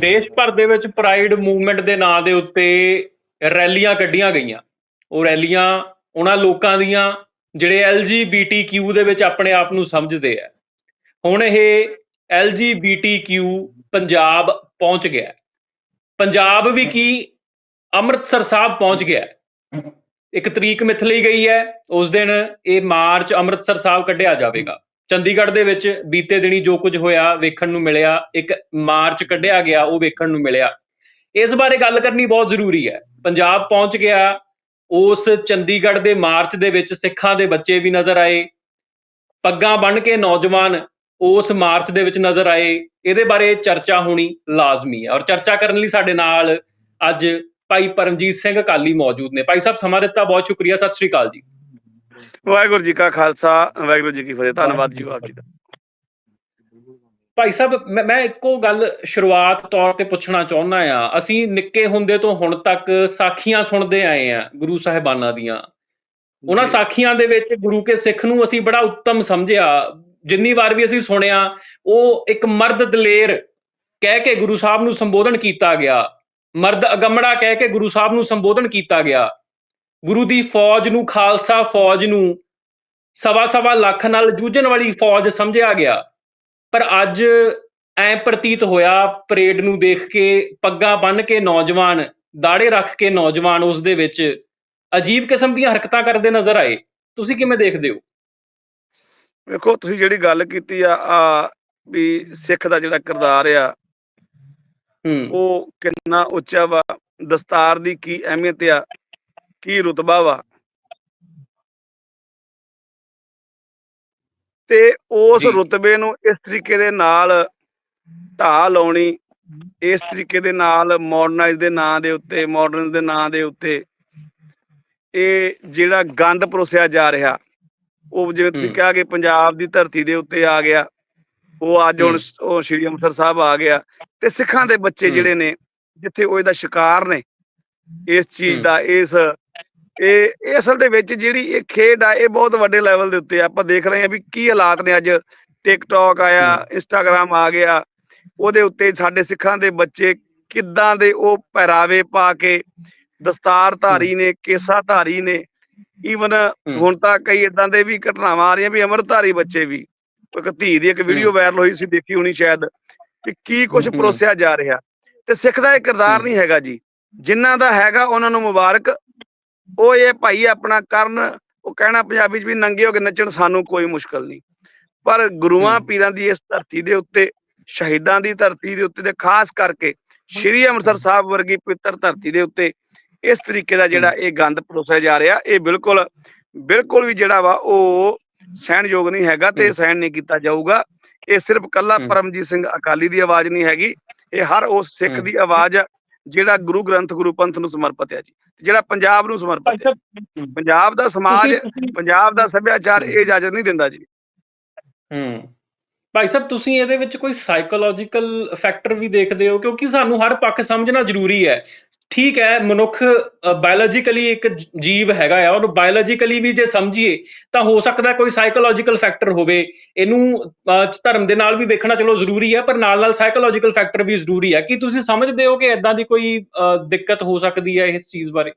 ਦੇਸ਼ ਭਰ ਦੇ ਵਿੱਚ ਪ੍ਰਾਈਡ ਮੂਵਮੈਂਟ ਦੇ ਨਾਂ ਦੇ ਉੱਤੇ ਰੈਲੀਆਂ ਕੱਢੀਆਂ ਗਈਆਂ। ਉਹ ਰੈਲੀਆਂ ਉਹਨਾਂ ਲੋਕਾਂ ਦੀਆਂ ਜਿਹੜੇ LGBTQ ਦੇ ਵਿੱਚ ਆਪਣੇ ਆਪ ਨੂੰ ਸਮਝਦੇ ਆ। ਹੁਣ ਇਹ LGBTQ ਪੰਜਾਬ ਪਹੁੰਚ ਗਿਆ ਪੰਜਾਬ ਵੀ ਕੀ ਅੰਮ੍ਰਿਤਸਰ ਸਾਹਿਬ ਪਹੁੰਚ ਗਿਆ ਇੱਕ ਤਰੀਕ ਮਿਥ ਲਈ ਗਈ ਹੈ। ਉਸ ਦਿਨ ਇਹ ਮਾਰਚ ਅੰਮ੍ਰਿਤਸਰ ਸਾਹਿਬ ਕੱਢਿਆ ਜਾਵੇਗਾ। ਚੰਡੀਗੜ੍ਹ ਦੇ ਵਿੱਚ ਬੀਤੇ ਦਿਨੀ ਜੋ ਕੁਝ ਹੋਇਆ ਵੇਖਣ ਨੂੰ ਮਿਲਿਆ, ਇੱਕ ਮਾਰਚ ਕੱਢਿਆ ਗਿਆ, ਉਹ ਵੇਖਣ ਨੂੰ ਮਿਲਿਆ। ਇਸ ਬਾਰੇ ਗੱਲ ਕਰਨੀ ਬਹੁਤ ਜ਼ਰੂਰੀ ਹੈ। ਪੰਜਾਬ ਪਹੁੰਚ ਗਿਆ, ਉਸ ਚੰਡੀਗੜ੍ਹ ਦੇ ਮਾਰਚ ਦੇ ਵਿੱਚ ਸਿੱਖਾਂ ਦੇ ਬੱਚੇ ਵੀ ਨਜ਼ਰ ਆਏ। ਪੱਗਾਂ ਬੰਨ੍ਹ ਕੇ ਨੌਜਵਾਨ ਉਸ ਮਾਰਚ ਦੇ ਵਿੱਚ ਨਜ਼ਰ ਆਏ। ਇਹਦੇ ਬਾਰੇ ਚਰਚਾ ਹੋਣੀ ਲਾਜ਼ਮੀ ਹੈ ਔਰ ਚਰਚਾ ਕਰਨ ਲਈ ਸਾਡੇ ਨਾਲ ਅੱਜ ਭਾਈ ਪਰਮਜੀਤ ਸਿੰਘ ਅਕਾਲੀ ਮੌਜੂਦ ਨੇ। ਭਾਈ ਸਾਹਿਬ, ਸਮਾਂ ਦਿੱਤਾ, ਬਹੁਤ ਸ਼ੁਕਰੀਆ। ਸਤਿ ਸ਼੍ਰੀ ਅਕਾਲ ਜੀ। ਵਾਹਿਗੁਰੂ ਜੀ ਕਾ ਖਾਲਸਾ ਵਾਹਿਗੁਰੂ ਜੀ ਕੀ ਫਤਿਹ ਧੰਨਵਾਦ ਜੀ ਆਪ ਜੀ ਦਾ ਭਾਈ ਸਾਹਿਬ ਮੈਂ ਇੱਕੋ ਗੱਲ ਸ਼ੁਰੂਆਤ ਤੌਰ ਤੇ ਪੁੱਛਣਾ ਚਾਹੁੰਦਾ ਆ ਅਸੀਂ ਨਿੱਕੇ ਹੁੰਦੇ ਤੋਂ ਹੁਣ ਤੱਕ ਸਾਖੀਆਂ ਸੁਣਦੇ ਆਏ ਆ ਗੁਰੂ ਸਾਹਿਬਾਨਾਂ ਦੀਆਂ। ਉਹਨਾਂ। ਸਾਖੀਆਂ ਦੇ ਵਿੱਚ ਗੁਰੂ ਕੇ ਸਿੱਖ ਨੂੰ ਅਸੀਂ ਬੜਾ ਉੱਤਮ ਸਮਝਿਆ। ਜਿੰਨੀ ਵਾਰ ਵੀ ਅਸੀਂ ਸੁਣਿਆ ਉਹ ਇੱਕ ਮਰਦ ਦਲੇਰ ਕਹਿ ਕੇ ਗੁਰੂ ਸਾਹਿਬ ਨੂੰ ਸੰਬੋਧਨ ਕੀਤਾ ਗਿਆ। ਮਰਦ ਅਗੰਮੜਾ ਕਹਿ ਕੇ ਗੁਰੂ ਸਾਹਿਬ ਨੂੰ ਸੰਬੋਧਨ ਕੀਤਾ ਗਿਆ। ਗੁਰੂ ਦੀ ਫੌਜ ਨੂੰ ਖਾਲਸਾ ਫੌਜ ਨੂੰ ਸਵਾ ਸਵਾ ਲੱਖ ਨਾਲ ਜੂਝਣ ਵਾਲੀ ਫੌਜ ਸਮਝਿਆ ਗਿਆ। ਪਰ ਅੱਜ ਐ ਪ੍ਰਤੀਤ ਹੋਇਆ ਪਰੇਡ ਨੂੰ ਦੇਖ ਕੇ ਪੱਗਾਂ ਬੰਨ੍ਹ ਕੇ ਨੌਜਵਾਨ ਦਾੜੇ ਰੱਖ ਕੇ ਨੌਜਵਾਨ ਉਸ ਦੇ ਵਿੱਚ ਅਜੀਬ ਕਿਸਮ ਦੀਆਂ ਹਰਕਤਾਂ ਕਰਦੇ ਨਜ਼ਰ ਆਏ। ਤੁਸੀਂ ਕਿਵੇਂ ਦੇਖਦੇ ਹੋ? ਵੇਖੋ ਤੁਸੀਂ ਜਿਹੜੀ ਗੱਲ ਕੀਤੀ ਆ ਆ ਵੀ ਸਿੱਖ ਦਾ ਜਿਹੜਾ ਕਿਰਦਾਰ ਆ ਹੂੰ। ਉਹ ਕਿੰਨਾ ਉੱਚਾ ਵਾ। ਦਸਤਾਰ ਦੀ ਕੀ ਅਹਿਮੀਅਤ ਆ ਕੀ ਰੁਤਬਾ ਵਾ ਤੇ ਉਸ। ਰੁਤਬੇ ਨੂੰ ਇਸ ਤਰੀਕੇ ਦੇ ਨਾਲ ਢਾਹ ਲਾਉਣੀ ਇਸ ਤਰੀਕੇ ਦੇ ਨਾਲ ਮਾਡਰਨਾਈਜ਼ ਦੇ ਨਾਂ ਦੇ ਉੱਤੇ ਮਾਡਰਨ ਦੇ ਨਾਂ ਦੇ ਉੱਤੇ ਇਹ ਜਿਹੜਾ ਗੰਦ ਪਰੋਸਿਆ ਜਾ ਰਿਹਾ ਉਹ ਜਿਵੇਂ ਤੁਸੀਂ। ਕਿਹਾ ਕਿ ਪੰਜਾਬ ਦੀ ਧਰਤੀ ਦੇ ਉੱਤੇ ਆ ਗਿਆ ਉਹ ਅੱਜ ਹੁਣ ਉਹ ਸ਼੍ਰੀ ਅੰਮ੍ਰਿਤਸਰ ਸਾਹਿਬ ਆ ਗਿਆ ਤੇ ਸਿੱਖਾਂ ਦੇ ਬੱਚੇ। ਜਿਹੜੇ ਨੇ ਜਿੱਥੇ ਉਹ ਇਹਦਾ ਸ਼ਿਕਾਰ ਨੇ ਇਸ ਚੀਜ਼। ਦਾ ਇਸ ਇਹ ਇਹ ਅਸਲ ਦੇ ਵਿੱਚ ਜਿਹੜੀ ਇਹ ਖੇਡ ਆ ਇਹ ਬਹੁਤ ਵੱਡੇ ਲੈਵਲ ਦੇ ਉੱਤੇ। ਆਪਾਂ ਦੇਖ ਰਹੇ ਆ ਵੀ ਕੀ ਹਾਲਾਤ ਨੇ ਅੱਜ। ਟਿਕਟੌਕ ਆਇਆ ਹੂੰ। ਇੰਸਟਾਗ੍ਰam ਆ ਗਿਆ। ਉਹਦੇ ਉੱਤੇ ਸਾਡੇ ਸਿੱਖਾਂ ਦੇ ਬੱਚੇ ਕਿੱਦਾਂ ਦੇ ਉਹ ਪਹਿਰਾਵੇ ਪਾ ਕੇ ਦਸਤਾਰ ਧਾਰੀ ਨੇ ਕੇਸਾ ਧਾਰੀ ਨੇ ਈਵਨ ਹੁਣ ਤਾਂ ਕਈ ਇਦਾਂ ਦੇ ਵੀ ਘਟਨਾਵਾਂ ਆ ਰਹੀਆਂ ਵੀ ਅਮਰਧਾਰੀ ਬੱਚੇ ਵੀ। ਇੱਕ ਧੀ ਦੀ ਇੱਕ ਵੀਡੀਓ ਵਾਇਰਲ ਹੋਈ ਸੀ ਦੇਖੀ ਹੋਣੀ ਸ਼ਾਇਦ। ਕਿ ਕੀ ਕੁਝ ਹੂੰ। ਪਰੋਸਿਆ ਜਾ ਰਿਹਾ। ਤੇ ਸਿੱਖ ਦਾ ਇਹ ਕਿਰਦਾਰ ਹੂੰ। ਨਹੀਂ ਹੈਗਾ ਜੀ। ਜਿਨ੍ਹਾਂ ਦਾ ਹੈਗਾ ਉਹਨਾਂ ਨੂੰ ਮੁਬਾਰਕ। ਉਹ ਇਹ ਭਾਈ ਆਪਣਾ ਕਰਨ ਉਹ ਕਹਿਣਾ ਪੰਜਾਬੀ ਚ ਵੀ ਨੰਗੇ ਹੋ ਕੇ ਨੱਚਣ ਸਾਨੂੰ ਕੋਈ ਮੁਸ਼ਕਲ ਨਹੀਂ ਪਰ ਗੁਰੂਆਂ। ਪੀਰਾਂ ਦੀ ਇਸ ਧਰਤੀ ਦੇ ਉੱਤੇ ਸ਼ਹੀਦਾਂ ਦੀ ਧਰਤੀ ਦੇ ਉੱਤੇ ਤੇ ਖਾਸ ਕਰਕੇ ਸ਼੍ਰੀ ਅੰਮ੍ਰਿਤਸਰ ਸਾਹਿਬ ਵਰਗੀ ਪਵਿੱਤਰ ਧਰਤੀ ਦੇ ਉੱਤੇ ਇਸ ਤਰੀਕੇ ਦਾ ਜਿਹੜਾ ਇਹ ਗੰਦ ਪਰੋਸਿਆ ਜਾ ਰਿਹਾ ਇਹ ਬਿਲਕੁਲ ਬਿਲਕੁਲ ਵੀ ਜਿਹੜਾ ਵਾ ਉਹ ਸਹਿਣਯੋਗ ਨਹੀਂ ਹੈਗਾ ਤੇ। ਸਹਿਣ ਨਹੀਂ ਕੀਤਾ ਜਾਊਗਾ ਇਹ ਸਿਰਫ ਕੱਲਾ। ਪਰਮਜੀਤ ਸਿੰਘ ਅਕਾਲੀ ਦੀ ਆਵਾਜ਼ ਨਹੀਂ ਹੈਗੀ ਇਹ ਹਰ ਉਸ ਸਿੱਖ। ਦੀ ਆਵਾਜ਼ ਆ ਜਿਹੜਾ ਗੁਰੂ ਗ੍ਰੰਥ ਗੁਰੂ ਪੰਥ ਨੂੰ ਸਮਰਪਿਤ ਹੈ ਜੀ ਜਿਹੜਾ ਪੰਜਾਬ ਨੂੰ ਸਮਰਪਿਤ ਹੈ ਪੰਜਾਬ ਦਾ ਸਮਾਜ ਪੰਜਾਬ ਦਾ ਸੱਭਿਆਚਾਰ ਇਹ ਇਜਾਜ਼ਤ ਨਹੀਂ ਦਿੰਦਾ ਜੀ। ਹੂੰ। ਭਾਈ ਸਾਹਿਬ ਤੁਸੀਂ ਇਹਦੇ ਵਿੱਚ ਕੋਈ ਸਾਈਕੋਲੋਜੀਕਲ ਫੈਕਟਰ ਵੀ ਦੇਖਦੇ ਹੋ? ਕਿਉਂਕਿ ਸਾਨੂੰ ਹਰ ਪੱਖ ਸਮਝਣਾ ਜ਼ਰੂਰੀ ਹੈ। ਠੀਕ ਹੈ ਮਨੁੱਖ ਬਾਇਓਲੋਜੀਕਲੀ ਇੱਕ ਜੀਵ ਹੈਗਾ ਆ ਔਰ ਬਾਇਓਲੋਜੀਕਲੀ ਵੀ ਜੇ ਸਮਝੀਏ ਤਾਂ ਹੋ ਸਕਦਾ ਕੋਈ ਸਾਈਕੋਲੋਜੀਕਲ ਫੈਕਟਰ ਹੋਵੇ। ਇਹਨੂੰ ਧਰਮ ਦੇ ਨਾਲ ਵੀ ਵੇਖਣਾ ਚਲੋ ਜ਼ਰੂਰੀ ਹੈ ਪਰ ਨਾਲ ਨਾਲ ਸਾਈਕੋਲੋਜੀਕਲ ਫੈਕਟਰ ਵੀ ਜ਼ਰੂਰੀ ਹੈ ਕੀ ਤੁਸੀਂ ਸਮਝਦੇ ਹੋ ਕਿ ਇਦਾਂ ਦੀ ਕੋਈ ਦਿੱਕਤ ਹੋ ਸਕਦੀ ਹੈ ਇਸ ਚੀਜ਼ ਬਾਰੇ?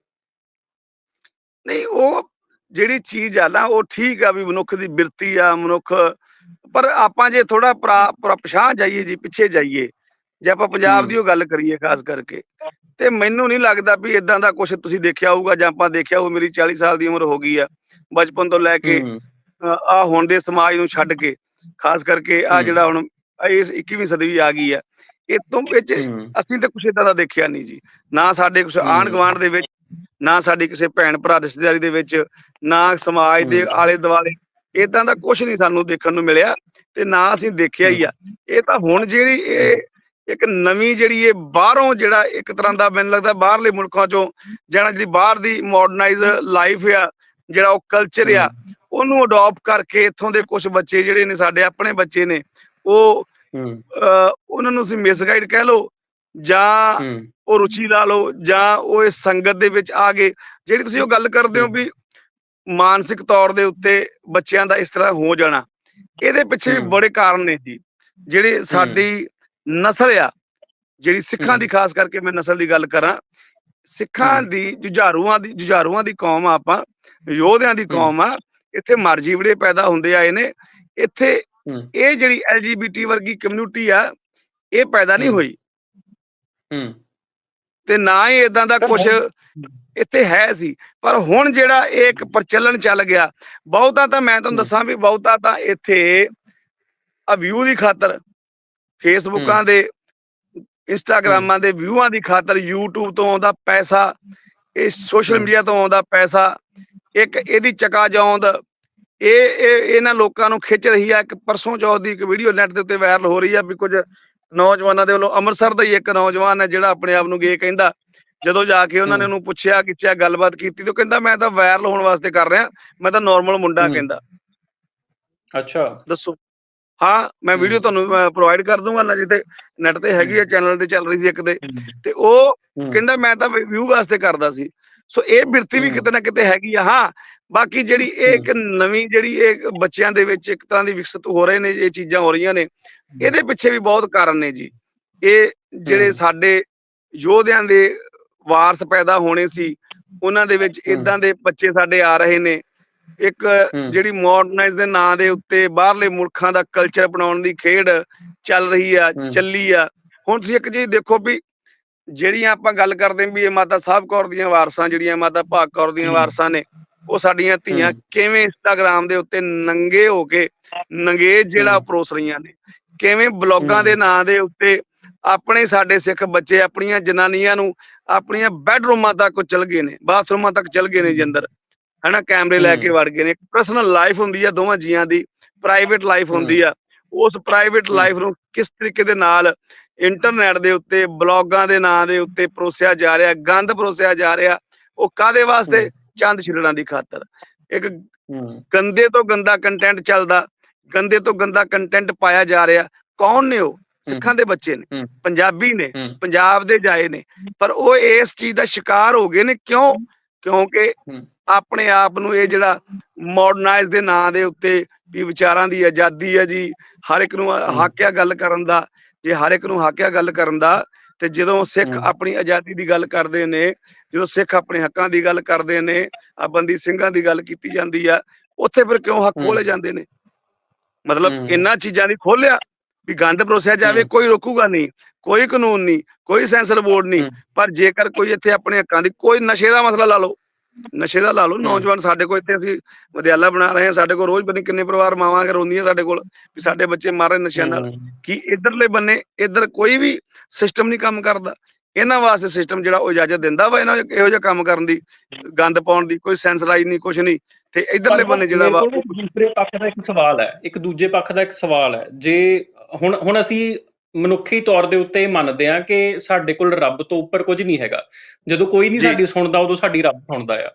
ਨਹੀਂ ਉਹ ਜਿਹੜੀ ਚੀਜ਼ ਆ ਨਾ ਉਹ ਠੀਕ ਆ ਵੀ ਮਨੁੱਖ ਦੀ ਬਿਰਤੀ ਆ ਮਨੁੱਖ ਪਰ ਆਪਾਂ ਜੇ ਥੋੜਾ ਪਛਾਣ ਜਾਈਏ ਜੀ ਪਿੱਛੇ ਜਾਈਏ। ਜੇ ਆਪਾਂ ਪੰਜਾਬ। ਦੀ ਉਹ ਗੱਲ ਕਰੀਏ ਖਾਸ ਕਰਕੇ। ਤੇ ਮੈਨੂੰ ਨਹੀਂ ਲੱਗਦਾ ਵੀ ਇਦਾਂ ਦਾ ਕੁਝ ਤੁਸੀਂ ਦੇਖਿਆ ਹੋਊਗਾ ਜਾਂ ਆਪਾਂ ਦੇਖਿਆ ਹੋਊ ਮੇਰੀ 40 ਸਾਲ ਦੀ ਉਮਰ ਹੋ ਗਈ ਆ ਬਚਪਨ ਤੋਂ ਲੈ ਕੇ ਆ ਹੁਣ ਦੇ ਸਮਾਜ ਨੂੰ ਛੱਡ ਕੇ ਖਾਸ ਕਰਕੇ ਆ। ਜਿਹੜਾ ਹੁਣ ਇਸ 21ਵੀਂ ਸਦੀ ਆ ਗਈ ਆ ਇਹ ਤੋਂ ਵਿੱਚ ਅਸੀਂ ਤਾਂ ਕੁਛ ਇਦਾਂ ਦਾ ਦੇਖਿਆ ਨਹੀਂ ਜੀ ਨਾ ਸਾਡੇ ਹੂੰ। ਆਂਢ ਗੁਆਂਢ ਦੇ ਵਿੱਚ ਨਾ ਸਾਡੀ ਕਿਸੇ ਭੈਣ ਭਰਾ ਰਿਸ਼ਤੇਦਾਰੀ ਦੇ ਵਿੱਚ ਨਾ ਸਮਾਜ ਦੇ। ਆਲੇ ਦੁਆਲੇ ਇਦਾਂ ਦਾ ਕੁਝ ਨਹੀਂ ਸਾਨੂੰ ਦੇਖਣ ਨੂੰ ਮਿਲਿਆ ਤੇ ਨਾ ਅਸੀਂ ਦੇਖਿਆ ਹੀ ਆ ਇਹ ਤਾਂ ਹੁਣ ਜਿਹੜੀ ਇਹ ਇੱਕ ਨਵੀਂ ਜਿਹੜੀ ਇਹ ਬਾਹਰੋਂ ਜਿਹੜਾ ਇੱਕ ਤਰ੍ਹਾਂ ਦਾ ਮੈਨੂੰ ਲੱਗਦਾ ਬਾਹਰਲੇ ਮੁਲਕਾਂ ਚੋਂ ਜਿਹੜਾ ਜਿਹੜੀ ਬਾਹਰ ਦੀ ਮਾਡਰਨਾਈਜ਼ ਲਾਈਫ ਆ ਜਿਹੜਾ ਉਹ ਕਲਚਰ ਆ ਉਹਨੂੰ ਅਡਾਪਟ ਕਰਕੇ ਇੱਥੋਂ ਦੇ ਕੁਝ ਬੱਚੇ ਜਿਹੜੇ ਨੇ ਸਾਡੇ ਆਪਣੇ ਬੱਚੇ ਨੇ ਉਹ ਉਹਨਾਂ ਨੂੰ ਤੁਸੀਂ ਮਿਸਗਾਈਡ ਕਹਿ ਲਓ ਜਾਂ ਉਹ ਰੁਚੀ ਲਾ ਲਓ ਜਾਂ ਉਹ ਇਸ ਸੰਗਤ ਦੇ ਵਿੱਚ ਆ ਗਏ। ਜਿਹੜੀ ਤੁਸੀਂ ਉਹ ਗੱਲ ਕਰਦੇ ਹੋ। ਵੀ ਮਾਨਸਿਕ ਤੌਰ ਦੇ ਉੱਤੇ ਬੱਚਿਆਂ ਦਾ ਇਸ ਤਰ੍ਹਾਂ ਹੋ ਜਾਣਾ। ਇਹਦੇ ਪਿੱਛੇ ਵੀ। ਬੜੇ ਕਾਰਨ ਨੇ ਜੀ। ਜਿਹੜੇ ਸਾਡੀ ਨਸਲ ਆ ਜਿਹੜੀ ਸਿੱਖਾਂ ਦੀ ਖਾਸ ਕਰਕੇ ਮੈਂ ਨਸਲ ਦੀ ਗੱਲ ਕਰਾਂ ਸਿੱਖਾਂ। ਦੀ ਜੁਝਾਰੂਆਂ ਦੀ ਜੁਝਾਰੂਆਂ ਦੀ ਕੌਮ ਆ ਆਪਾਂ ਯੋਧਿਆਂ ਦੀ ਕੌਮ ਆ ਇੱਥੇ ਮਰ ਜੀਵੜੇ ਪੈਦਾ ਹੁੰਦੇ ਆਏ ਨੇ ਇੱਥੇ ਇਹ ਜਿਹੜੀ ਐਲਜੀਬੀਟੀ ਵਰਗੀ ਕਮਿਊਨਿਟੀ ਆ ਇਹ ਪੈਦਾ ਨਹੀਂ। ਹੋਈ ਹੂੰ ਤੇ ਨਾ ਹੀ ਇਦਾਂ ਦਾ ਕੁਝ ਇੱਥੇ ਹੈ ਸੀ ਪਰ ਹੁਣ ਜਿਹੜਾ ਇਹ ਇੱਕ ਪ੍ਰਚਲਨ ਚੱਲ ਗਿਆ ਬਹੁਤਾ ਤਾਂ ਮੈਂ ਤੁਹਾਨੂੰ। ਦੱਸਾਂ ਵੀ ਬਹੁਤਾ ਤਾਂ ਇੱਥੇ ਆ ਵਿਊ ਦੀ ਖਾਤਰ ਫੇਸਬੁੱਕਾਂ ਦੇ ਇੰਸਟਾਗ੍ਰਾਮਾਂ ਦੇ ਵਿਊਆਂ ਦੀ ਖਾਤਰ YouTube ਤੋਂ ਆਉਂਦਾ ਪੈਸਾ ਇਹ ਸੋਸ਼ਲ। ਮੀਡੀਆ ਤੋਂ ਆਉਂਦਾ ਪੈਸਾ ਇੱਕ ਇਹਦੀ ਚਕਾ ਜੌਂਦ ਇਹ ਇਹ ਇਹਨਾਂ ਲੋਕਾਂ ਨੂੰ ਖਿੱਚ ਰਹੀ ਆ ਇੱਕ ਪਰਸੋਂ ਚੌਥ ਦੀ ਇੱਕ ਵੀਡੀਓ ਨੈਟ ਦੇ ਉੱਤੇ ਵਾਇਰਲ ਹੋ ਰਹੀ ਆ ਵੀ ਕੁਝ ਨੌਜਵਾਨਾਂ ਦੇ ਵੱਲੋਂ ਅੰਮ੍ਰਿਤਸਰ ਦਾ ਹੀ ਇੱਕ ਨੌਜਵਾਨ ਹੈ ਜਿਹੜਾ ਆਪਣੇ ਆਪ ਨੂੰ ਗੇ ਕਹਿੰਦਾ ਜਦੋਂ ਜਾ ਕੇ ਉਹਨਾਂ ਨੇ। ਉਹਨੂੰ ਪੁੱਛਿਆ ਕਿਚਿਆ ਗੱਲਬਾਤ ਕੀਤੀ ਤੇ ਉਹ ਕਹਿੰਦਾ ਮੈਂ ਤਾਂ ਵਾਇਰਲ ਹੋਣ ਵਾਸਤੇ ਕਰ ਰਿਹਾ ਮੈਂ ਤਾਂ ਨਾਰਮਲ ਮੁੰਡਾ। ਕਹਿੰਦਾ ਅੱਛਾ ਦੱਸੋ ਹਾਂ ਮੈਂ ਵੀਡੀਓ। ਤੁਹਾਨੂੰ ਪ੍ਰੋਵਾਈਡ ਕਰ ਦੂੰਗਾ ਨਾ ਜਿੱਤੇ ਨੈਟ ਤੇ ਹੈਗੀ ਆ ਚੈਨਲ ਤੇ ਚੱਲ ਰਹੀ ਸੀ ਇੱਕ ਤੇ। ਹੂੰ। ਤੇ ਉਹ ਕਹਿੰਦਾ ਮੈਂ ਤਾਂ ਵਿਊ ਵਾਸਤੇ ਕਰਦਾ ਸੀ। ਸੋ ਇਹ ਬਿਰਤੀ ਵੀ। ਕਿਤੇ ਨਾ ਕਿਤੇ ਹੈਗੀ ਆ ਹਾਂ। ਬਾਕੀ ਜਿਹੜੀ ਇਹ ਇੱਕ ਨਵੀਂ ਜਿਹੜੀ ਇਹ ਬੱਚਿਆਂ ਦੇ ਵਿੱਚ ਇੱਕ ਤਰ੍ਹਾਂ ਦੀ ਵਿਕਸਿਤ ਹੋ ਰਹੇ ਨੇ ਇਹ ਚੀਜ਼ਾਂ ਹੋ ਰਹੀਆਂ ਨੇ। ਇਹਦੇ ਪਿੱਛੇ ਵੀ ਬਹੁਤ ਕਾਰਨ ਨੇ ਜੀ। ਇਹ ਜਿਹੜੇ। ਸਾਡੇ ਯੋਧਿਆਂ ਦੇ ਵਾਰਸ ਪੈਦਾ ਹੋਣੇ ਸੀ ਉਹਨਾਂ ਦੇ ਵਿੱਚ। ਇਦਾਂ ਦੇ ਬੱਚੇ ਸਾਡੇ ਆ ਰਹੇ ਨੇ। ਇੱਕ। ਜਿਹੜੀ ਮਾਡਰਨਾਈਜ਼ ਦੇ ਨਾਂ ਦੇ ਉੱਤੇ ਬਾਹਰਲੇ ਮੁਲਕਾਂ ਦਾ ਕਲਚਰ ਬਣਾਉਣ ਦੀ ਖੇਡ ਚੱਲ ਰਹੀ ਆ। ਚੱਲੀ ਆ ਹੁਣ ਤੁਸੀਂ ਇੱਕ ਚੀਜ਼ ਦੇਖੋ ਵੀ ਜਿਹੜੀਆਂ ਆਪਾਂ ਗੱਲ ਕਰਦੇ ਵੀ ਇਹ ਮਾਤਾ ਸਾਹਿਬ ਕੌਰ ਦੀਆਂ ਵਾਰਸਾਂ ਜਿਹੜੀਆਂ ਮਾਤਾ ਭਾਗ ਕੌਰ ਦੀਆਂ। ਵਾਰਸਾਂ ਨੇ ਉਹ ਸਾਡੀਆਂ ਧੀਆਂ। ਕਿਵੇਂ ਇੰਸਟਾਗ੍ਰਾਮ ਦੇ ਉੱਤੇ ਨੰਗੇ ਹੋ ਕੇ ਨੰਗੇ ਜਿਹੜਾ। ਪਰੋਸ ਰਹੀਆਂ ਨੇ ਕਿਵੇਂ ਬਲੌਗਾਂ। ਦੇ ਨਾਂ ਦੇ ਉੱਤੇ ਆਪਣੇ ਸਾਡੇ ਸਿੱਖ ਬੱਚੇ ਆਪਣੀਆਂ ਜਨਾਨੀਆਂ ਨੂੰ ਆਪਣੀਆਂ ਬੈਡਰੂਮਾਂ ਤੱਕ ਚਲ ਗਏ ਨੇ ਬਾਥਰੂਮਾਂ ਤੱਕ ਚਲ ਗਏ ਨੇ ਜੀ ਅੰਦਰ ਹਨਾ ਕੈਮਰੇ ਲੈ ਕੇ। ਵੜ ਗਏ ਨੇ। ਪਰਸਨਲ ਲਾਈਫ ਹੁੰਦੀ ਆ ਦੋਵਾਂ ਜੀਆਂ ਦੀ ਪ੍ਰਾਈਵੇਟ ਲਾਈਫ ਹੁੰਦੀ ਆ। ਉਸ ਪ੍ਰਾਈਵੇਟ। ਲਾਈਫ ਨੂੰ ਕਿਸ ਤਰੀਕੇ ਦੇ ਨਾਲ ਇੰਟਰਨੈਟ ਦੇ ਉੱਤੇ ਬਲੌਗਾਂ ਦੇ ਨਾਂ ਦੇ ਉੱਤੇ ਪਰੋਸਿਆ ਜਾ ਰਿਹਾ ਗੰਦ ਪਰੋਸਿਆ ਜਾ ਰਿਹਾ ਉਹ ਕਾਦੇ ਵਾਸਤੇ। ਚੰਦ ਛਿੜੜਾਂ ਦੀ ਖਾਤਰ। ਇੱਕ ਗੰਦੇ ਤੋਂ ਗੰਦਾ ਕੰਟੈਂਟ ਚੱਲਦਾ ਗੰਦੇ ਤੋਂ ਗੰਦਾ ਕੰਟੈਂਟ ਪਾਇਆ ਜਾ ਰਿਹਾ। ਕੌਣ ਨੇ ਉਹ? ਸਿੱਖਾਂ ਦੇ ਬੱਚੇ ਨੇ। ਪੰਜਾਬੀ ਨੇ। ਪੰਜਾਬ ਦੇ ਜਾਏ ਨੇ। ਪਰ ਉਹ ਇਸ ਚੀਜ਼ ਦਾ ਸ਼ਿਕਾਰ ਹੋ ਗਏ ਨੇ। ਕਿਉਂ? ਕਿਉਂਕਿ। ਆਪਣੇ ਆਪ ਨੂੰ ਇਹ ਜਿਹੜਾ ਮਾਡਰਨਾਈਜ਼ ਦੇ ਨਾਂ ਦੇ ਉੱਤੇ ਵੀ ਵਿਚਾਰਾਂ ਦੀ ਆਜ਼ਾਦੀ ਹੈ ਜੀ ਹਰ ਇੱਕ ਨੂੰ। ਹੱਕ ਆ ਗੱਲ ਕਰਨ ਦਾ ਜੇ ਹਰ ਇੱਕ ਨੂੰ ਹੱਕ ਆ ਗੱਲ ਕਰਨ ਦਾ ਤੇ ਜਦੋਂ ਸਿੱਖ। ਆਪਣੀ ਆਜ਼ਾਦੀ ਦੀ ਗੱਲ ਕਰਦੇ ਨੇ ਜਦੋਂ ਸਿੱਖ ਆਪਣੇ ਹੱਕਾਂ ਦੀ ਗੱਲ ਕਰਦੇ ਨੇ ਆ ਬੰਦੀ ਸਿੰਘਾਂ ਦੀ ਗੱਲ ਕੀਤੀ ਜਾਂਦੀ ਆ ਉੱਥੇ ਫਿਰ ਕਿਉਂ ਹੱਕ। ਖੋਲੇ ਜਾਂਦੇ ਨੇ ਮਤਲਬ। ਇਹਨਾਂ ਚੀਜ਼ਾਂ ਦੀ ਖੋਲਿਆ ਵੀ ਗੰਦ ਪਰੋਸਿਆ ਜਾਵੇ। ਕੋਈ ਰੋਕੂਗਾ ਨਹੀਂ ਕੋਈ ਕਾਨੂੰਨ ਨਹੀਂ ਕੋਈ ਸੈਂਸਰ ਬੋਰਡ ਨਹੀਂ। ਪਰ ਜੇਕਰ ਕੋਈ ਇੱਥੇ ਆਪਣੇ ਹੱਕਾਂ ਦੀ ਕੋਈ ਨਸ਼ੇ ਦਾ ਮਸਲਾ ਲਾ ਲਓ ਨਸ਼ੇ ਦਾ ਲਾ ਲਓ ਨੌਜਵਾਨ ਸਾਡੇ ਕੋਲ ਇੱਥੇ ਅਸੀਂ ਵਿਦਿਆਲਾ ਬਣਾ ਰਹੇ ਹਾਂ ਸਾਡੇ ਕੋਲ ਰੋਜ਼ ਬਣੀ ਕਿੰਨੇ ਪਰਿਵਾਰ ਮਾਵਾਂ ਰੋਂਦੀਆਂ ਸਾਡੇ ਕੋਲ ਵੀ ਸਾਡੇ ਬੱਚੇ ਮਰ ਰਹੇ ਨਸ਼ਿਆਂ ਨਾਲ ਕਿ ਇਧਰਲੇ ਬੰਨੇ ਇਧਰ ਕੋਈ ਵੀ ਸਿਸਟਮ ਨਹੀਂ ਕੰਮ ਕਰਦਾ ਇਹਨਾਂ ਵਾਸਤੇ ਸਿਸਟਮ ਜਿਹੜਾ ਉਹ ਇਜਾਜ਼ਤ ਦਿੰਦਾ ਵਾ ਇਹਨਾਂ ਇਹੋ ਜਿਹਾ ਕੰਮ ਕਰਨ ਦੀ ਗੰਦ ਪਾਉਣ ਦੀ ਕੋਈ ਸੈਂਸਰਾਈਜ਼ ਨਹੀਂ ਕੁਛ ਨਹੀਂ ਤੇ ਇਧਰਲੇ ਬੰਨੇ ਜਿਹੜਾ ਵਾ ਦੂਸਰੇ ਪੱਖ ਦਾ ਇੱਕ ਸਵਾਲ ਹੈ ਇੱਕ ਦੂਜੇ ਪੱਖ ਦਾ ਇੱਕ ਸਵਾਲ ਹੈ ਜੇ ਹੁਣ ਹੁਣ ਅਸੀਂ ਮਨੁੱਖੀ ਤੌਰ ਦੇ ਉੱਤੇ ਮੰਨਦੇ ਹਾਂ ਕਿ ਸਾਡੇ ਕੋਲ ਰੱਬ ਤੋਂ ਉੱਪਰ ਕੁਝ ਨਹੀਂ ਹੈਗਾ ਜਦੋਂ ਕੋਈ ਨਹੀਂ। ਸਾਡੀ ਸੁਣਦਾ ਉਦੋਂ ਸਾਡੀ ਰੱਬ ਸੁਣਦਾ ਆ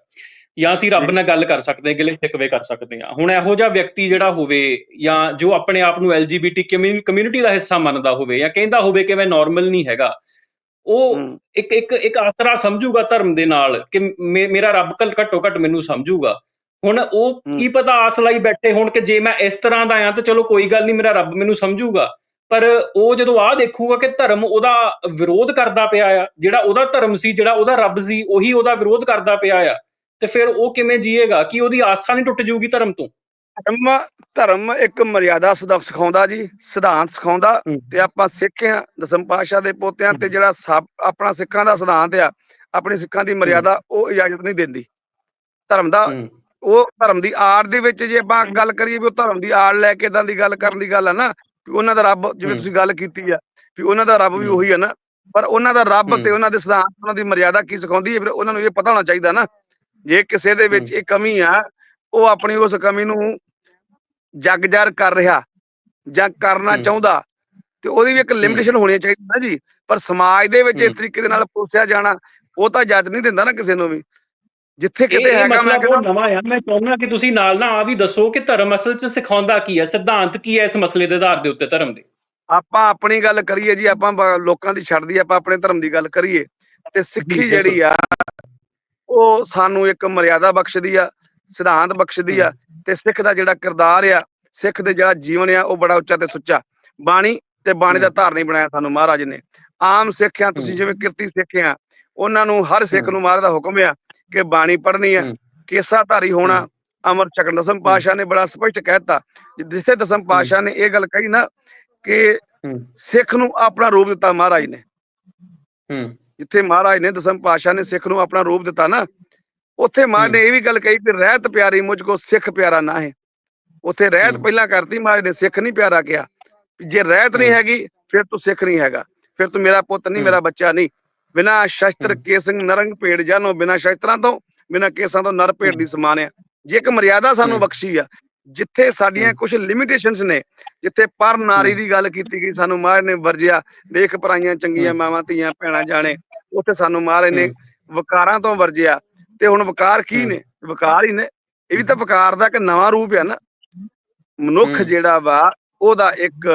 ਜਾਂ ਅਸੀਂ ਰੱਬ। ਨਾਲ ਗੱਲ ਕਰ ਸਕਦੇ ਹਾਂ ਗਿਲੇ ਸ਼ਿਕਵੇ ਕਰ ਸਕਦੇ ਹਾਂ ਹੁਣ ਇਹੋ ਜਿਹਾ ਵਿਅਕਤੀ ਜਿਹੜਾ ਹੋਵੇ ਜਾਂ ਜੋ ਆਪਣੇ ਆਪ ਨੂੰ ਐਲਜੀਬੀਟੀ ਕਮਿਊਨਿਟੀ ਦਾ ਹਿੱਸਾ ਮੰਨਦਾ ਹੋਵੇ ਜਾਂ ਕਹਿੰਦਾ ਹੋਵੇ ਕਿ ਮੈਂ ਨਾਰਮਲ ਨਹੀਂ ਹੈਗਾ ਉਹ ਇੱਕ ਇੱਕ ਇੱਕ ਆਸਰਾ ਸਮਝੂਗਾ ਧਰਮ ਦੇ ਨਾਲ ਕਿ ਮੇਰਾ ਰੱਬ ਕੱਲ ਘੱਟੋ ਘੱਟ ਮੈਨੂੰ ਸਮਝੂਗਾ ਹੁਣ ਉਹ। ਕੀ ਪਤਾ ਆਸ ਲਾਈ ਬੈਠੇ ਹੋਣ ਕਿ ਜੇ ਮੈਂ ਇਸ ਤਰ੍ਹਾਂ ਦਾ ਆ ਤਾਂ ਚਲੋ ਕੋਈ ਗੱਲ ਨਹੀਂ ਮੇਰਾ ਰੱਬ ਮੈਨੂੰ ਸਮਝੂਗਾ ਪਰ ਉਹ ਜਦੋਂ ਆਹ ਦੇਖੂਗਾ ਕਿ ਧਰਮ ਉਹਦਾ ਵਿਰੋਧ ਕਰਦਾ ਪਿਆ ਆ ਜਿਹੜਾ ਉਹਦਾ ਧਰਮ ਸੀ ਜਿਹੜਾ ਉਹਦਾ ਰੱਬ ਸੀ ਉਹੀ ਉਹਦਾ ਵਿਰੋਧ ਕਰਦਾ ਪਿਆ ਆ ਤੇ ਫਿਰ ਉਹ ਕਿਵੇਂ ਜੀਏਗਾ? ਕਿ ਉਹਦੀ ਆਸਥਾ ਨਹੀਂ ਟੁੱਟ ਜਾਊਗੀ ਧਰਮ ਤੋਂ? ਧਰਮ ਧਰਮ ਇੱਕ ਮਰਿਆਦਾ ਸਿਖਾਉਂਦਾ ਜੀ ਸਿਧਾਂਤ ਸਿਖਾਉਂਦਾ ਤੇ ਆਪਾਂ ਸਿੱਖ ਆ ਦਸਮ ਪਾਤਸ਼ਾਹ ਦੇ ਪੋਤਿਆਂ ਤੇ। ਜਿਹੜਾ ਆਪਣਾ ਸਿੱਖਾਂ ਦਾ ਸਿਧਾਂਤ ਆ ਆਪਣੀ ਸਿੱਖਾਂ ਦੀ ਮਰਿਆਦਾ ਉਹ ਇਜਾਜ਼ਤ ਨਹੀਂ ਦਿੰਦੀ। ਧਰਮ ਦਾ ਉਹ ਧਰਮ ਦੀ ਆੜ ਦੇ ਵਿੱਚ ਜੇ ਆਪਾਂ ਗੱਲ ਕਰੀਏ ਵੀ ਉਹ ਧਰਮ ਦੀ ਆੜ ਲੈ ਕੇ ਇਦਾਂ ਦੀ ਗੱਲ ਕਰਨ ਦੀ ਗੱਲ ਆ ਨਾ ਵੀ ਉਹਨਾਂ ਦਾ ਰੱਬ ਜਿਵੇਂ। ਤੁਸੀਂ ਗੱਲ ਕੀਤੀ ਆ ਵੀ ਉਹਨਾਂ ਦਾ ਰੱਬ ਵੀ। ਉਹੀ ਆ ਨਾ ਪਰ ਉਹਨਾਂ ਦਾ ਰੱਬ। ਤੇ ਉਹਨਾਂ ਦੇ ਸਿਧਾਂਤ ਉਹਨਾਂ ਦੀ ਮਰਿਆਦਾ ਕੀ ਸਿਖਾਉਂਦੀ ਹੈ ਫਿਰ ਉਹਨਾਂ ਨੂੰ ਇਹ ਪਤਾ ਹੋਣਾ ਚਾਹੀਦਾ ਨਾ ਜੇ ਕਿਸੇ ਦੇ ਵਿੱਚ। ਇਹ ਕਮੀ ਆ ਉਹ ਆਪਣੀ ਉਸ ਕਮੀ ਨੂੰ ਜਗ ਜਾਰ ਕਰ ਰਿਹਾ ਜਾਂ ਕਰਨਾ। ਚਾਹੁੰਦਾ ਤੇ ਉਹਦੀ ਵੀ ਇੱਕ ਲਿਮਿਟੇਸ਼ਨ ਹੋਣੀ ਚਾਹੀਦੀ ਨਾ ਜੀ ਪਰ ਸਮਾਜ ਦੇ ਵਿੱਚ ਇਸ। ਤਰੀਕੇ ਦੇ ਨਾਲ ਪੋਸਿਆ ਜਾਣਾ ਉਹ ਤਾਂ ਇਜਾਜ਼ਤ ਨਹੀਂ ਦਿੰਦਾ ਨਾ ਕਿਸੇ ਨੂੰ ਵੀ ਜਿੱਥੇ ਕਿਤੇ ਹੈਗਾ ਮੈਂ ਕਹਿੰਦਾ ਨਵਾਂ ਆ? ਮੈਂ ਚਾਹੁੰਦਾ ਕਿ ਤੁਸੀਂ ਨਾਲ ਨਾਲ ਆ ਵੀ ਦੱਸੋ ਕਿ ਧਰਮ ਅਸਲ 'ਚ ਸਿਖਾਉਂਦਾ ਕੀ ਹੈ? ਸਿਧਾਂਤ ਕੀ ਹੈ ਇਸ ਮਸਲੇ ਦੇ ਆਧਾਰ ਦੇ ਉੱਤੇ ਧਰਮ ਦੇ? ਆਪਾਂ ਆਪਣੀ ਗੱਲ ਕਰੀਏ ਜੀ ਆਪਾਂ ਲੋਕਾਂ ਦੀ ਛੱਡਦੀ ਆਪਾਂ ਆਪਣੇ ਧਰਮ ਦੀ ਗੱਲ ਕਰੀਏ। ਤੇ ਸਿੱਖੀ। ਜਿਹੜੀ ਆ ਉਹ ਸਾਨੂੰ ਇੱਕ ਮਰਿਆਦਾ ਬਖਸ਼ਦੀ ਆ ਸਿਧਾਂਤ ਬਖਸ਼ਦੀ ਆ। ਤੇ ਸਿੱਖ ਦਾ ਜਿਹੜਾ ਕਿਰਦਾਰ ਆ ਸਿੱਖ ਦੇ ਜਿਹੜਾ ਜੀਵਨ ਆ ਉਹ ਬੜਾ ਉੱਚਾ ਤੇ ਸੁੱਚਾ। ਬਾਣੀ ਤੇ ਬਾਣੀ ਦਾ। ਧਾਰਨੀ ਬਣਾਇਆ ਸਾਨੂੰ ਮਹਾਰਾਜ ਨੇ। ਆਮ ਸਿੱਖਿਆ ਤੁਸੀਂ। ਜਿਵੇਂ ਕਿਰਤੀ ਸਿੱਖਿਆ ਉਹਨਾਂ ਨੂੰ ਹਰ ਸਿੱਖ। ਨੂੰ ਮਹਾਰਾਜ ਦਾ ਹੁਕਮ ਆ। ਕਿ ਬਾਣੀ ਪੜ੍ਹਨੀ ਹੂੰ। ਕੇਸਾਧਾਰੀ ਹੋਣਾ ਹੂੰ। ਅਮਰ ਚੱਕਰ ਦਸਮ ਪਾਸ਼ਾ ਨੇ ਬੜਾ ਸਪਸ਼ਟ ਕਹਿਤਾ ਜਿੱਥੇ ਦਸਮ ਪਾਸ਼ਾ ਨੇ ਇਹ ਗੱਲ ਕਹੀ ਨਾ ਕਿ ਸਿੱਖ ਨੂੰ ਆਪਣਾ ਰੂਪ ਦਿੱਤਾ ਮਹਾਰਾਜ ਨੇ ਹੂੰ ਜਿੱਥੇ ਮਹਾਰਾਜ ਨੇ ਦਸਮ ਪਾਸ਼ਾ ਨੇ ਸਿੱਖ ਨੂੰ ਆਪਣਾ ਰੂਪ ਦਿੱਤਾ ਨਾ ਉੱਥੇ ਮਹਾਰਾਜ ਨੇ ਇਹ ਵੀ ਗੱਲ ਕਹੀ ਕਿ ਰਹਿਤ ਪਿਆਰੀ ਮੁਝ ਕੋ ਸਿੱਖ ਪਿਆਰਾ ਨਾ ਹੈ ਉੱਥੇ ਰਹਿਤ। ਪਹਿਲਾਂ ਕਰਤੀ ਮਹਾਰਾਜ ਨੇ ਸਿੱਖ ਨਹੀਂ ਪਿਆਰਾ ਕਿਹਾ ਜੇ ਰਹਿਤ ਨਹੀਂ। ਹੈਗੀ ਫਿਰ ਤੂੰ ਸਿੱਖ ਨਹੀਂ ਹੈਗਾ ਫਿਰ ਤੂੰ ਮੇਰਾ ਪੁੱਤ ਨਹੀਂ। ਮੇਰਾ ਬੱਚਾ ਨਹੀਂ ਬਿਨਾ ਸ਼ਸਤਰ। ਕੇਸੰਗ ਨਰੰਗ ਭੇਡ ਜਾਨੋ ਬਿਨਾ ਸ਼ਸਤਰਾਂ ਤੋਂ ਬਿਨਾ ਕੇਸਾਂ ਤੋਂ ਨਰ ਭੇਡ ਦੀ। ਸਮਾਨ ਆ ਜੇ ਇੱਕ ਮਰਿਆਦਾ ਸਾਨੂੰ। ਬਖਸ਼ੀ ਆ ਜਿੱਥੇ ਸਾਡੀਆਂ। ਕੁਝ ਲਿਮਿਟੇਸ਼ਨਸ ਨੇ ਜਿੱਥੇ ਪਰ ਨਾਰੀ। ਦੀ ਗੱਲ ਕੀਤੀ ਗਈ ਸਾਨੂੰ ਮਹਾਰਾਜ ਨੇ ਵਰਜਿਆ ਦੇਖ ਪਰਾਈਆਂ ਚੰਗੀਆਂ। ਮਾਵਾਂ ਧੀਆਂ ਭੈਣਾਂ ਜਾਣੇ ਉੱਥੇ ਸਾਨੂੰ ਮਹਾਰਾਜ ਨੇ। ਵਕਾਰਾਂ ਤੋਂ ਵਰਜਿਆ ਤੇ ਹੁਣ ਵਕਾਰ ਕੀ। ਨੇ ਵਕਾਰ ਹੀ ਨੇ ਇਹ ਵੀ ਤਾਂ ਵਕਾਰ ਦਾ ਇੱਕ ਨਵਾਂ ਰੂਪ ਹੈ ਨਾ ਮਨੁੱਖ। ਜਿਹੜਾ ਵਾ ਉਹਦਾ ਇੱਕ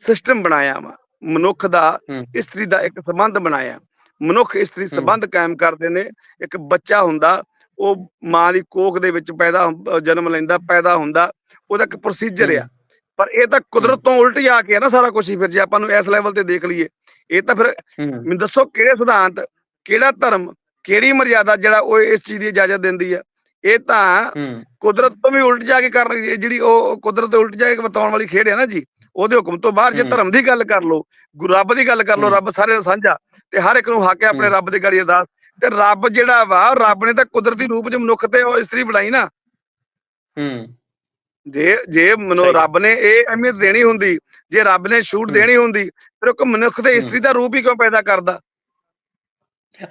ਸਿਸਟਮ ਬਣਾਇਆ ਵਾ ਮਨੁੱਖ ਦਾ। ਇਸਤਰੀ ਦਾ ਇੱਕ ਸੰਬੰਧ ਬਣਾਇਆ। ਮਨੁੱਖ ਇਸਤਰੀ। ਸੰਬੰਧ ਕਾਇਮ ਕਰਦੇ ਨੇ ਇੱਕ ਬੱਚਾ ਹੁੰਦਾ ਉਹ ਮਾਂ ਦੀ ਕੋਖ ਦੇ ਵਿੱਚ ਪੈਦਾ ਜਨਮ ਲੈਂਦਾ ਪੈਦਾ ਹੁੰਦਾ ਉਹਦਾ ਇੱਕ ਪ੍ਰੋਸੀਜਰ ਆ। ਪਰ ਇਹ ਤਾਂ ਕੁਦਰਤ ਤੋਂ ਉਲਟ ਜਾ ਕੇ ਆ ਨਾ ਸਾਰਾ ਕੁਝ ਹੀ ਫਿਰ ਜੇ ਆਪਾਂ ਨੂੰ ਇਸ ਲੈਵਲ ਤੇ ਦੇਖ ਲਈਏ ਇਹ ਤਾਂ ਫਿਰ ਮੈਨੂੰ ਦੱਸੋ ਕਿਹੜੇ ਸਿਧਾਂਤ ਕਿਹੜਾ ਧਰਮ ਕਿਹੜੀ ਮਰਿਆਦਾ ਜਿਹੜਾ ਉਹ ਇਸ ਚੀਜ਼ ਦੀ ਇਜਾਜ਼ਤ ਦਿੰਦੀ ਆ? ਇਹ ਤਾਂ ਕੁਦਰਤ ਤੋਂ ਵੀ ਉਲਟ ਜਾ ਕੇ ਕਰ ਜਿਹੜੀ ਉਹ ਕੁਦਰਤ ਤੋਂ ਉਲਟ ਜਾ ਕੇ ਵਰਤਾਉਣ ਵਾਲੀ ਖੇਡ ਹੈ ਨਾ ਜੀ। ਉਹਦੇ ਹੁਕਮ ਤੋਂ ਬਾਹਰ ਜੇ। ਧਰਮ ਦੀ ਗੱਲ ਕਰ ਲਓ ਗੁਰੂ ਰੱਬ ਦੀ ਗੱਲ ਕਰ ਹੂੰ। ਰੱਬ ਸਾਰੇ ਦਾ ਸਾਂਝਾ ਤੇ ਹਰ ਇੱਕ ਨੂੰ ਹੱਕ ਹੈ ਆਪਣੇ। ਰੱਬ ਦੇ ਗਾੜੀ ਅਰਦਾਸ ਤੇ ਰੱਬ ਜਿਹੜਾ ਵਾ ਰੱਬ ਨੇ ਤਾਂ ਕੁਦਰਤੀ ਰੂਪ 'ਚ ਮਨੁੱਖ ਤੇ ਉਹ ਇਸਤਰੀ ਬਣਾਈ ਨਾ ਹੂੰ ਜੇ ਜੇ ਮਨੁ। ਰੱਬ ਨੇ ਇਹ ਅਹਿਮੀਅਤ ਦੇਣੀ ਹੁੰਦੀ ਜੇ ਰੱਬ ਨੇ ਛੂਟ। ਦੇਣੀ ਹੁੰਦੀ ਫਿਰ ਉਹ ਮਨੁੱਖ ਤੇ। ਇਸਤਰੀ ਦਾ ਰੂਪ ਹੀ ਕਿਉਂ ਪੈਦਾ ਕਰਦਾ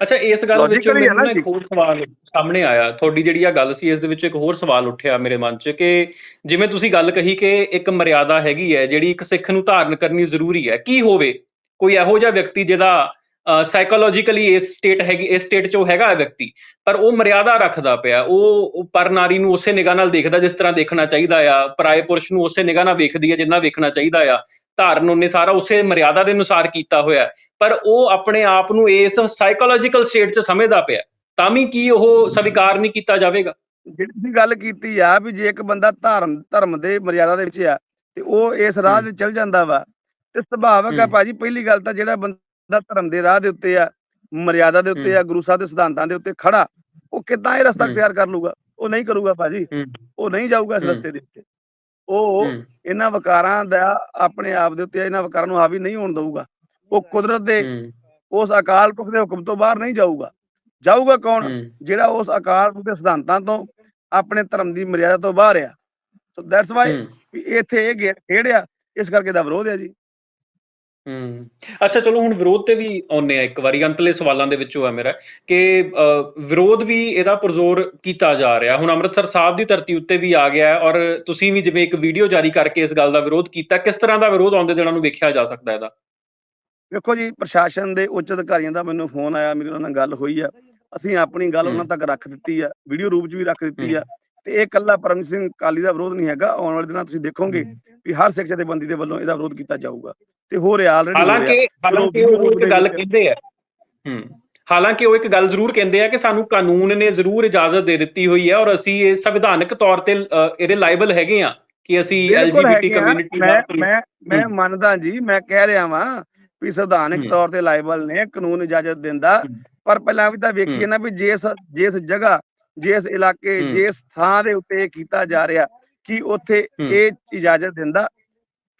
ਅੱਛਾ ਇਸ ਗੱਲ ਵਿੱਚੋਂ ਮੈਨੂੰ ਇੱਕ। ਹੋਰ ਸਵਾਲ ਸਾਹਮਣੇ ਆਇਆ। ਤੁਹਾਡੀ ਜਿਹੜੀ ਆ ਗੱਲ ਸੀ ਇਸ ਦੇ ਵਿੱਚ ਇੱਕ ਹੋਰ ਸਵਾਲ ਉੱਠਿਆ ਮੇਰੇ ਮਨ 'ਚ ਕਿ ਜਿਵੇਂ ਤੁਸੀਂ ਗੱਲ ਕਹੀ ਕਿ ਇੱਕ ਮਰਿਆਦਾ ਹੈਗੀ ਹੈ ਜਿਹੜੀ ਇੱਕ ਸਿੱਖ ਨੂੰ ਧਾਰਨ ਕਰਨੀ ਜ਼ਰੂਰੀ ਹੈ ਕੀ ਹੋਵੇ? ਕੋਈ ਇਹੋ ਜਿਹਾ ਵਿਅਕਤੀ ਜਿਹਦਾ ਸਾਈਕੋਲੋਜੀਕਲੀ ਇਸ ਸਟੇਟ ਹੈਗੀ ਇਸ ਸਟੇਟ 'ਚ ਉਹ ਹੈਗਾ ਵਿਅਕਤੀ ਪਰ ਉਹ ਮਰਿਆਦਾ ਰੱਖਦਾ ਪਿਆ। ਉਹ ਉਹ ਪਰ ਨਾਰੀ ਨੂੰ ਉਸੇ ਨਿਗਾਹ ਨਾਲ ਦੇਖਦਾ ਜਿਸ ਤਰ੍ਹਾਂ ਦੇਖਣਾ ਚਾਹੀਦਾ ਆ ਪਰਾਏ ਪੁਰਸ਼ ਨੂੰ ਉਸੇ ਨਿਗਾਹ ਨਾਲ ਵੇਖਦੀ ਹੈ ਜਿੰਨਾ ਵੇਖਣਾ ਚਾਹੀਦਾ ਆ। ਧਾਰਨ ਉਹਨੇ ਸਾਰਾ ਉਸੇ ਮਰਿਆਦਾ ਦੇ ਅਨੁਸਾਰ ਕੀਤਾ ਹੋਇਆ। ਪਰ ਉਹ ਆਪਣੇ ਆਪ ਨੂੰ ਇਸ ਸਾਈਕੋਲੋਜੀਕਲ ਸਟੇਟ 'ਚ ਸਮਝਦਾ ਪਿਆ ਤਾਂ ਵੀ ਕੀ ਉਹ ਸਵੀਕਾਰ ਨਹੀਂ ਕੀਤਾ ਜਾਵੇਗਾ ਜਿਹੜੀ ਤੁਸੀਂ ਗੱਲ ਕੀਤੀ ਆ ਵੀ ਜੇ ਇੱਕ ਬੰਦਾ ਧਰਮ ਧਰਮ ਦੇ ਮਰਿਆਦਾ ਦੇ ਵਿੱਚ ਆ ਤੇ ਉਹ ਇਸ ਰਾਹ। ਤੇ ਚੱਲ ਜਾਂਦਾ ਵਾ ਤੇ ਸੁਭਾਵਕ ਆ। ਭਾਜੀ ਪਹਿਲੀ ਗੱਲ ਤਾਂ ਜਿਹੜਾ ਬੰਦਾ ਧਰਮ ਦੇ ਰਾਹ ਦੇ ਉੱਤੇ ਆ ਮਰਿਆਦਾ ਦੇ ਉੱਤੇ। ਆ ਗੁਰੂ ਸਾਹਿਬ ਦੇ ਸਿਧਾਂਤਾਂ ਦੇ ਉੱਤੇ ਖੜਾ ਉਹ ਕਿੱਦਾਂ ਇਹ ਰਸਤਾ ਹੂੰ। ਅਖਤਿਆਰ ਕਰ ਲੂਗਾ ਉਹ ਨਹੀਂ ਕਰੂਗਾ ਭਾਜੀ ਉਹ ਨਹੀਂ ਜਾਊਗਾ ਇਸ। ਰਸਤੇ ਦੇ ਉੱਤੇ ਉਹ ਇਹਨਾਂ ਵਕਾਰਾਂ ਦਾ ਆਪਣੇ ਆਪ ਦੇ ਉੱਤੇ ਇਹਨਾਂ ਵਕਾਰਾਂ ਨੂੰ ਹਾਵੀ ਨਹੀਂ ਹੋਣ ਦਊਗਾ। ਉਹ ਕੁਦਰਤ ਦੇ ਉਸ ਅਕਾਲ ਪੁਰਖ ਦੇ ਹੁਕਮ ਤੋਂ ਬਾਹਰ ਨਹੀਂ ਜਾਊਗਾ। ਜਾਊਗਾ ਕੌਣ? ਜਿਹੜਾ ਉਸ ਅਕਾਲ ਪੁਰਖ ਦੇ ਸਿਧਾਂਤਾਂ ਤੋਂ ਆਪਣੇ ਧਰਮ ਦੀ ਮਰਿਆਦਾ ਤੋਂ ਬਾਹਰ ਆ। ਸੋ ਦੈਟਸ ਵਾਈ ਇੱਥੇ ਇਹ ਗੇ- ਖੇਡ ਆ ਇਸ ਕਰਕੇ ਦਾ ਵਿਰੋਧ ਹੈ ਜੀ। ਹੂੰ। ਅੱਛਾ ਚਲੋ ਹੁਣ ਵਿਰੋਧ ਤੇ ਵੀ ਆਉਨੇ ਆ ਇੱਕ ਵਾਰੀ। ਅੰਤਲੇ ਸਵਾਲਾਂ ਦੇ ਵਿੱਚੋਂ ਆ ਮੇਰਾ। ਕਿ ਅ, ਵਿਰੋਧ ਵੀ ਇਹਦਾ ਪੁਰਜ਼ੋਰ ਕੀਤਾ ਜਾ ਰਿਹਾ। ਹੁਣ ਅੰਮ੍ਰਿਤਸਰ ਸਾਹਿਬ ਦੀ ਧਰਤੀ ਉੱਤੇ ਵੀ ਆ ਗਿਆ ਹੈ ਔਰ ਤੁਸੀਂ ਵੀ ਜਿਵੇਂ ਇੱਕ ਵੀਡੀਓ ਜਾਰੀ ਕਰਕੇ ਇਸ ਗੱਲ ਦਾ ਵਿਰੋਧ ਕੀਤਾ ਕਿਸ ਤਰ੍ਹਾਂ ਦਾ ਵਿਰੋਧ ਆਉਂਦੇ ਦਿਨਾਂ ਨੂੰ ਵੇਖਿਆ ਜਾ ਸਕਦਾ ਇਹਦਾ? ਵੇਖੋ ਜੀ ਪ੍ਰਸ਼ਾਸਨ ਦੇ ਉੱਚ ਅਧਿਕਾਰੀਆਂ ਦਾ ਮੈਨੂੰ ਫੋਨ ਆਇਆ ਮੇਰੀ ਉਹਨਾਂ ਨਾਲ ਗੱਲ ਹੋਈ ਆ। ਅਸੀਂ ਆਪਣੀ ਗੱਲ ਹੂੰ। ਉਹਨਾਂ ਤੱਕ ਰੱਖ ਦਿੱਤੀ ਆ। ਵੀਡੀਓ ਰੂਪ 'ਚ ਵੀ ਰੱਖ ਦਿੱਤੀ ਆ। ਤੇ ਇਹ ਕੱਲਾ ਪਰਮ ਸਿੰਘ ਕਾਲੀ ਦਾ ਵਿਰੋਧ ਨਹੀਂ ਹੈਗਾ ਆਉਣ ਵਾਲੇ ਦਿਨਾਂ ਤੁਸੀਂ ਦੇਖੋਗੇ ਵੀ ਹਰ ਸਿੱਖ ਜਥੇਬੰਦੀ ਦੇ ਵੱਲੋਂ ਇਹਦਾ ਵਿਰੋਧ ਕੀਤਾ ਜਾਊਗਾ ਤੇ ਹੋ ਰਿਹਾ ਆਲਰੇਡੀ ਹਾਲਾਂਕਿ ਹਾਲਾਂਕਿ ਉਹ ਇੱਕ ਗੱਲ ਕਹਿੰਦੇ ਆ ਹੂੰ ਹਾਲਾਂਕਿ ਉਹ ਇੱਕ ਗੱਲ ਜ਼ਰੂਰ ਕਹਿੰਦੇ ਆ ਕਿ ਸਾਨੂੰ ਕਾਨੂੰਨ ਨੇ ਜ਼ਰੂਰ ਇਜਾਜ਼ਤ ਦੇ ਦਿੱਤੀ ਹੋਈ ਹੈ ਔਰ ਅਸੀਂ ਇਹ ਸੰਵਿਧਾਨਕ ਤੌਰ ਤੇ ਇਹਦੇ ਲਾਇਬਲ ਹੈਗੇ ਆ ਕਿ ਅਸੀਂ ਐਲਜੀਬੀਟੀ। ਕਮਿਊਨਿਟੀ ਮੈਂ ਮੈਂ। ਮੰਨਦਾ ਜੀ ਮੈਂ ਕਹਿ ਰਿਹਾ ਵਾਂ ਵੀ ਸੰਵਿਧਾਨਕ। ਤੌਰ ਤੇ ਲਾਇਬਲ ਨੇ ਕਾਨੂੰਨ ਇਜਾਜ਼ਤ ਦਿੰਦਾ। ਪਰ ਪਹਿਲਾਂ ਵੀ ਤਾਂ ਵੇਖੀਏ। ਨਾ ਵੀ ਜਿਸ ਜਿਸ ਜਗ੍ਹਾ ਜਿਸ ਇਲਾਕੇ। ਜਿਸ ਥਾਂ ਦੇ ਉੱਤੇ ਕੀਤਾ ਜਾ ਰਿਹਾ ਕਿ ਉੱਥੇ। ਇਹ ਇਜਾਜ਼ਤ ਦਿੰਦਾ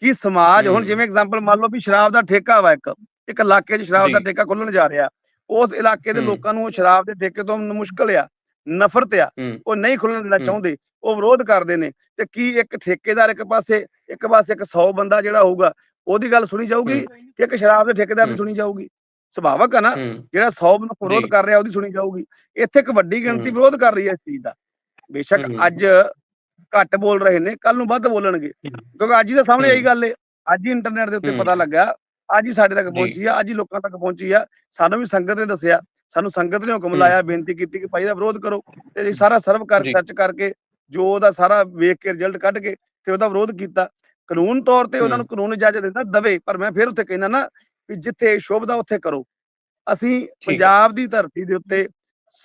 ਕਿ ਸਮਾਜ ਹੁਣ। ਜਿਵੇਂ ਐਗਜ਼ਾਮਪਲ ਮੰਨ ਲਓ ਵੀ ਸ਼ਰਾਬ ਦਾ ਠੇਕਾ ਵਾ ਇੱਕ ਇੱਕ ਇਲਾਕੇ 'ਚ ਸ਼ਰਾਬ ਦਾ। ਠੇਕਾ ਖੁੱਲਣ ਜਾ ਰਿਹਾ ਉਸ ਇਲਾਕੇ ਦੇ। ਲੋਕਾਂ ਨੂੰ ਉਹ ਸ਼ਰਾਬ ਦੇ ਠੇਕੇ ਤੋਂ ਮੁਸ਼ਕਲ ਆ ਨਫ਼ਰਤ ਆ ਉਹ ਨਹੀਂ ਖੁੱਲਣ ਦੇਣਾ। ਚਾਹੁੰਦੇ ਉਹ ਵਿਰੋਧ ਕਰਦੇ ਨੇ ਤੇ ਕੀ ਇੱਕ ਠੇਕੇਦਾਰ ਇੱਕ ਪਾਸੇ ਇੱਕ ਪਾਸੇ ਇੱਕ 100 ਬੰਦਾ ਜਿਹੜਾ ਹੋਊਗਾ ਉਹਦੀ ਗੱਲ ਸੁਣੀ ਜਾਊਗੀ ਕਿ ਇੱਕ ਸ਼ਰਾਬ ਦੇ ਠੇਕੇਦਾਰ ਦੀ। ਸੁਣੀ ਜਾਊਗੀ ਸੁਭਾਵਕ ਆ ਨਾ ਹੂੰ ਜਿਹੜਾ 100 ਬੰਦਾ ਵਿਰੋਧ। ਕਰ ਰਿਹਾ ਉਹਦੀ ਸੁਣੀ ਜਾਊਗੀ ਇੱਥੇ ਇੱਕ ਵੱਡੀ ਗਿਣਤੀ ਹੂੰ। ਵਿਰੋਧ ਕਰ ਰਹੀ ਹੈ ਇਸ ਚੀਜ਼ ਦਾ ਬੇਸ਼ੱਕ ਹੂੰ। ਅੱਜ ਘੱਟ ਬੋਲ ਰਹੇ ਨੇ ਕੱਲ ਨੂੰ ਵੱਧ ਬੋਲਣਗੇ ਹੂੰ। ਕਿਉਂਕਿ ਅੱਜ ਹੀ ਤਾਂ ਸਾਹਮਣੇ ਆਈ ਹੂੰ। ਗੱਲ ਏ ਅੱਜ ਹੀ ਇੰਟਰਨੈਟ ਦੇ ਉੱਤੇ ਹੂੰ। ਪਤਾ ਲੱਗਾ ਅੱਜ ਹੀ ਸਾਡੇ ਤੱਕ। ਪਹੁੰਚੀ ਆ ਅੱਜ ਹੀ ਲੋਕਾਂ ਤੱਕ ਪਹੁੰਚੀ ਆ ਸਾਨੂੰ ਵੀ ਸੰਗਤ ਨੇ ਦੱਸਿਆ ਸਾਨੂੰ ਸੰਗਤ ਨੇ ਹੁਕਮ ਹੂੰ। ਲਾਇਆ ਬੇਨਤੀ ਕੀਤੀ ਕਿ ਭਾਈ ਦਾ ਵਿਰੋਧ ਕਰੋ ਤੇ ਅਸੀਂ ਸਾਰਾ ਸਰਵ ਕਰ। ਸਰਚ ਕਰਕੇ ਜੋ ਉਹਦਾ ਸਾਰਾ ਵੇਖ ਕੇ ਰਿਜ਼ਲਟ ਕੱਢ ਕੇ ਤੇ ਉਹਦਾ ਵਿਰੋਧ ਕੀਤਾ ਕਾਨੂੰਨ ਤੌਰ ਤੇ ਉਹਨਾਂ ਹੂੰ। ਨੂੰ ਕਾਨੂੰਨ ਇਜਾਜ਼ਤ ਦਿੰਦਾ ਦਵੇ ਪਰ ਮੈਂ ਫਿਰ ਉੱਥੇ ਕਹਿੰਦਾ ਨਾ ਵੀ ਜਿੱਥੇ ਸ਼ੋਭਦਾ ਉੱਥੇ ਕਰੋ। ਅਸੀਂ ਪੰਜਾਬ ਦੀ ਧਰਤੀ ਦੇ ਉੱਤੇ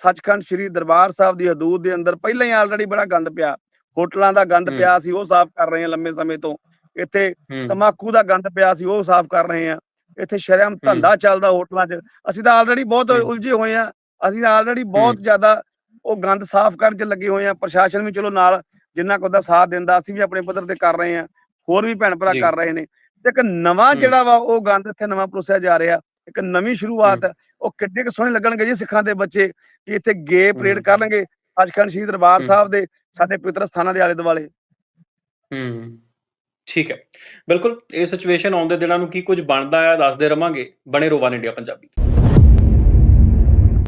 ਸੱਚਖੰਡ ਸ੍ਰੀ ਦਰਬਾਰ ਸਾਹਿਬ ਦੀ ਹਦੂਦ ਦੇ ਅੰਦਰ ਪਹਿਲਾਂ ਹੀ ਆਲਰੇਡੀ ਬੜਾ ਗੰਦ ਪਿਆ। ਹੋਟਲਾਂ ਦਾ ਗੰਦ। ਪਿਆ ਸੀ ਉਹ ਸਾਫ਼ ਕਰ ਰਹੇ ਹਾਂ ਲੰਮੇ ਸਮੇਂ ਤੋਂ। ਇੱਥੇ ਤਮਾਕੂ ਦਾ ਗੰਦ ਪਿਆ ਸੀ ਉਹ ਸਾਫ਼ ਕਰ ਰਹੇ ਹਾਂ। ਇੱਥੇ ਸ਼ਰਮ ਧੰਦਾ ਚੱਲਦਾ ਹੋਟਲਾਂ 'ਚ। ਅਸੀਂ ਤਾਂ ਆਲਰੇਡੀ ਬਹੁਤ। ਉਲਝੇ ਹੋਏ ਆ ਅਸੀਂ ਤਾਂ ਆਲਰੇਡੀ ਬਹੁਤ ਜ਼ਿਆਦਾ ਉਹ ਗੰਦ ਸਾਫ਼ ਕਰਨ 'ਚ ਲੱਗੇ ਹੋਏ ਆ ਪ੍ਰਸ਼ਾਸਨ ਵੀ ਚਲੋ ਨਾਲ ਜਿੰਨਾ ਕੁ ਸਾਥ ਦਿੰਦਾ ਅਸੀਂ ਵੀ ਆਪਣੇ ਪੱਧਰ ਤੇ ਕਰ ਰਹੇ ਆ ਹੋਰ ਵੀ ਭੈਣ ਭਰਾ। ਕਰ ਰਹੇ ਨੇ। ਤੇ ਇੱਕ ਨਵਾਂ ਹੂੰ। ਜਿਹੜਾ ਵਾ ਉਹ ਗੰਦ ਇੱਥੇ ਨਵਾਂ ਪਰੋਸਿਆ ਜਾ ਰਿਹਾ ਇੱਕ ਨਵੀਂ ਸ਼ੁਰੂਆਤ ਹੈ। ਉਹ ਕਿੱਡੇ ਕੁ ਸੋਹਣੇ ਲੱਗਣਗੇ ਜੀ ਸਿੱਖਾਂ ਦੇ ਬੱਚੇ ਕਿ ਇੱਥੇ ਗੇ ਪਰੇਡ ਹੂੰ। ਕਰਨਗੇ ਸੱਚਖੰਡ ਸ਼ਹੀਦ ਦਰਬਾਰ ਹੂੰ। ਸਾਹਿਬ ਦੇ ਸਾਡੇ ਪਵਿੱਤਰ ਸਥਾਨਾਂ ਦੇ ਆਲੇ ਦੁਆਲੇ ਹੂੰ ਠੀਕ ਹੈ ਬਿਲਕੁਲ ਇਹ ਸਿਚੁਏਸ਼ਨ ਆਉਂਦੇ ਦਿਨਾਂ ਨੂੰ ਕੀ ਕੁਝ ਬਣਦਾ ਆ ਦੱਸਦੇ ਰਵਾਂਗੇ ਬਣੇ ਰੋ ਵਨ ਇੰਡੀਆ ਪੰਜਾਬੀ